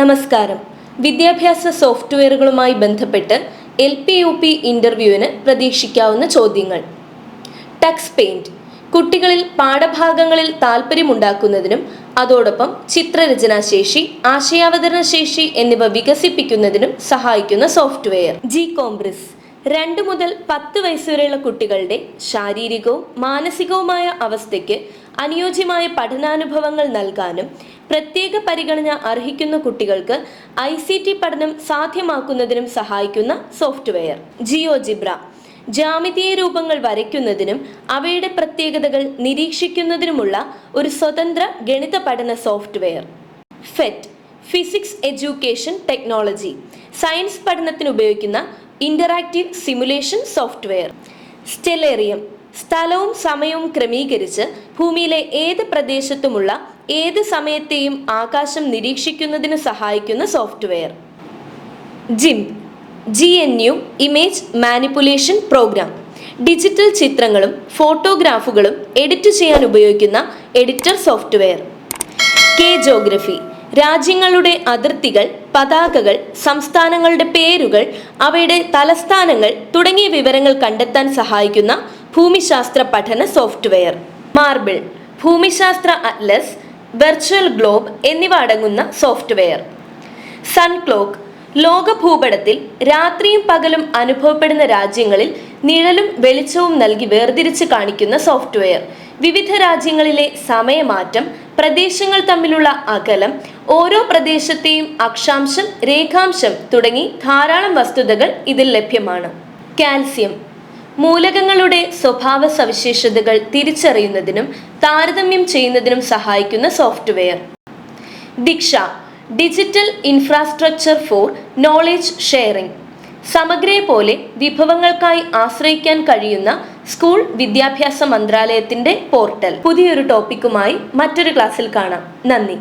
നമസ്കാരം. വിദ്യാഭ്യാസ സോഫ്റ്റ്വെയറുകളുമായി ബന്ധപ്പെട്ട് എൽ പി യു പി ഇന്റർവ്യൂവിന് പ്രതീക്ഷിക്കാവുന്ന ചോദ്യങ്ങൾ. ടക്സ് പെയിന്റ് കുട്ടികളിൽ പാഠഭാഗങ്ങളിൽ താല്പര്യമുണ്ടാക്കുന്നതിനും അതോടൊപ്പം ചിത്രരചനാശേഷി ആശയാവതരണ ശേഷി എന്നിവ വികസിപ്പിക്കുന്നതിനും സഹായിക്കുന്ന സോഫ്റ്റ്വെയർ. ജി കോംബ്രിസ്. രണ്ട് മുതൽ പത്ത് വയസ്സുവരെയുള്ള കുട്ടികളുടെ ശാരീരികവും മാനസികവുമായ അവസ്ഥയ്ക്ക് അനുയോജ്യമായ പഠനാനുഭവങ്ങൾ നൽകാനും പ്രത്യേക പരിഗണന അർഹിക്കുന്ന കുട്ടികൾക്ക് ഐ സി ടി പഠനം സാധ്യമാക്കുന്നതിനും സഹായിക്കുന്ന സോഫ്റ്റ്വെയർ. ജിയോ ജിബ്ര. ജാമിതീയ രൂപങ്ങൾ വരയ്ക്കുന്നതിനും അവയുടെ പ്രത്യേകതകൾ നിരീക്ഷിക്കുന്നതിനുമുള്ള ഒരു സ്വതന്ത്ര ഗണിത പഠന software. PhET. Physics education technology. Science പഠനത്തിന് ഉപയോഗിക്കുന്ന ഇന്ററാക്റ്റീവ് സിമുലേഷൻ സോഫ്റ്റ്വെയർ സ്റ്റെലേറിയം സ്ഥലവും സമയവും ക്രമീകരിച്ച് ഭൂമിയിലെ ഏത് പ്രദേശത്തുമുള്ള ഏത് സമയത്തെയും ആകാശം നിരീക്ഷിക്കുന്നതിന് സഹായിക്കുന്ന software GIMP G N U image manipulation program digital ചിത്രങ്ങളും ഫോട്ടോഗ്രാഫുകളും എഡിറ്റ് ചെയ്യാൻ ഉപയോഗിക്കുന്ന എഡിറ്റർ സോഫ്റ്റ്വെയർ കെ ജോഗ്രഫി രാജ്യങ്ങളുടെ അതിർത്തികൾ പതാകകൾ സംസ്ഥാനങ്ങളുടെ പേരുകൾ അവയുടെ തലസ്ഥാനങ്ങൾ തുടങ്ങിയ വിവരങ്ങൾ കണ്ടെത്താൻ സഹായിക്കുന്ന ഭൂമിശാസ്ത്ര പഠന സോഫ്റ്റ്വെയർ. മാർബിൾ ഭൂമിശാസ്ത്ര അറ്റ്ലസ് വെർച്വൽ ഗ്ലോബ് എന്നിവ അടങ്ങുന്ന സോഫ്റ്റ്വെയർ. സൺക്ലോക്ക് ലോക ഭൂപടത്തിൽ രാത്രിയും പകലും അനുഭവപ്പെടുന്ന രാജ്യങ്ങളിൽ നിഴലും വെളിച്ചവും നൽകി വേർതിരിച്ച് കാണിക്കുന്ന സോഫ്റ്റ്വെയർ. വിവിധ രാജ്യങ്ങളിലെ സമയമാറ്റം പ്രദേശങ്ങൾ തമ്മിലുള്ള അകലം ഓരോ പ്രദേശത്തെയും അക്ഷാംശം രേഖാംശം തുടങ്ങി ധാരാളം വസ്തുതകൾ ഇതിൽ ലഭ്യമാണ്. കാൽസ്യം. മൂലകങ്ങളുടെ സ്വഭാവ സവിശേഷതകൾ തിരിച്ചറിയുന്നതിനും താരതമ്യം ചെയ്യുന്നതിനും സഹായിക്കുന്ന software. DIKSHA. Digital infrastructure for knowledge sharing. സമഗ്രയെ പോലെ വിഭവങ്ങൾക്കായി ആശ്രയിക്കാൻ കഴിയുന്ന സ്കൂൾ വിദ്യാഭ്യാസ മന്ത്രാലയത്തിന്റെ പോർട്ടൽ. പുതിയൊരു ടോപ്പിക്കുമായി മറ്റൊരു ക്ലാസ്സിൽ കാണാം. നന്ദി.